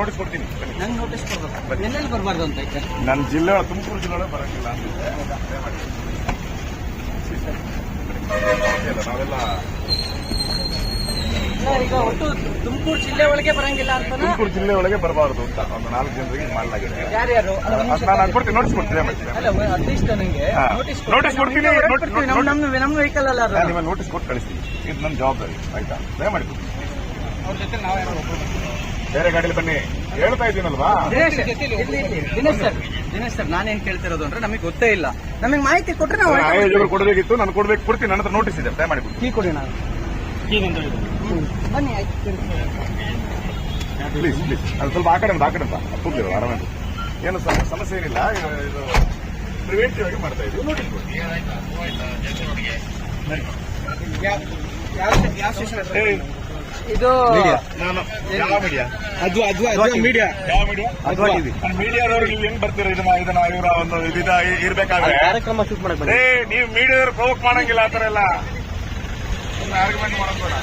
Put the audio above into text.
Notice ಕೊಡ್ತೀನಿ. ನಂಗೆ notice ಕೊಡ್ಬೇಕು. ಎಲ್ಲೆಲ್ಲಿ ಬರಬಾರ್ದು ಅಂತ ನನ್ನ ಜಿಲ್ಲೆ ತುಮಕೂರು ಜಿಲ್ಲೆ ನಾವೆಲ್ಲ ಈಗ ಒಟ್ಟು ತುಮಕೂರು ಜಿಲ್ಲೆ ಒಳಗೆ ಬರಂಗಿಲ್ಲ ಅಂತ ತುಮಕೂರು ಜಿಲ್ಲೆ ಒಳಗೆ ಬರಬಾರದು ಅಂತ ಒಂದು ನಾಲ್ಕು ಜನರಿಗೆ ಮಾಡಲಾಗಿದೆ. ಯಾರ್ಯಾರು ನಾನು ಕೊಡ್ತೀನಿ ನೋಟಿಸ್ ಕೊಡ್ತೀನಿ. ದಯಮಾಡಿ. ಅಟ್ಲೀಸ್ಟ್ ನನಗೆ ನೋಟಿಸ್ ಕೊಡ್ತೀನಿ. ನಮ್ಮ ನಮ್ಮ ವೆಹಿಕಲ್ ಅಲ್ಲ ನಾನು ನಿಮಗೆ ನೋಟಿಸ್ ಕೊಟ್ಟು ಕಳಿಸ್ತೀನಿ. ಇದು ನನ್ನ ಜವಾಬ್ದಾರಿ ಆಯ್ತಾ? ದಯಮಾಡಿ. ಅವ್ರ ಜೊತೆ ನಾವೇ ಬೇರೆ ಗಾಡಿಲಿ ಬನ್ನಿ. ಹೇಳ್ತಾ ಇದ್ದೀನಲ್ವಾ? ದಿನೇಶ್ ಸರ್ ದಿನೇಶ್ ಸರ್ ನಾನೇನ್ ಕೇಳ್ತಿರೋದು ಅಂದ್ರೆ ನಮಗೆ ಗೊತ್ತೇ ಇಲ್ಲ. ನಮಗೆ ಮಾಹಿತಿ ಕೊಟ್ರೆ ನಾವು ಆಯೋಜಕರು ಕೊಡಬೇಕಿತ್ತು ನಾನು ಕೊಡ್ಬೇಕು ಕೊಡ್ತೀನಿ ನನ್ನ ಹತ್ರ ನೋಟಿಸ್ ಇದೆ ದಯಮಾಡಿ ಕೊಡಿ ಕೀ ಕೊಡಿ ನಾನು. ಬನ್ನಿ ಆಯ್ತು ಪ್ಲೀಸ್ ಪ್ಲೀಸ್ ಅದು ಸ್ವಲ್ಪ ಆ ಕಡೆ ಒಂದು ಆ ಕಡೆ ಕೂಗ್ಲಿಲ್ಲ ಆರಾಮಾಗಿ. ಏನು ಸಮ- ಸಮಸ್ಯೆ ಏನಿಲ್ಲ ಇದು- ಪ್ರಿವೆಂಟಿವ್ ಆಗಿ ಮಾಡ್ತಾ ಇದ್ದೀವಿ. ನೋಟಿಸ್ ಕೊಡಿ. ಯಾವ ಸ್ಟೇಷನ್ ಇದು ನಾನು ಯಾವ ಮೀಡಿಯಾ ಅದು ಅದು ಮೀಡಿಯಾ ಯಾವ ಮೀಡಿಯಾ ನಾನು ಮೀಡಿಯಾದವರು ನೀವು ಹೆಂಗ್ ಬರ್ತೀರ? ಇದನ್ನ ಇದನ್ನ ಇವರ ಒಂದು ಇರ್ಬೇಕಾದ್ರೆ? ಕಾರ್ಯಕ್ರಮ ಶೂಟ್ ಮಾಡಕ್ ಏ ನೀವು ಮೀಡಿಯಾದವ್ರು ಪ್ರವೋಕ್ ಮಾಡಂಗಿಲ್ಲ ಆ ಥರ ಎಲ್ಲ. ಆರ್ಗ್ಯುಮೆಂಟ್ ಬೇಡ.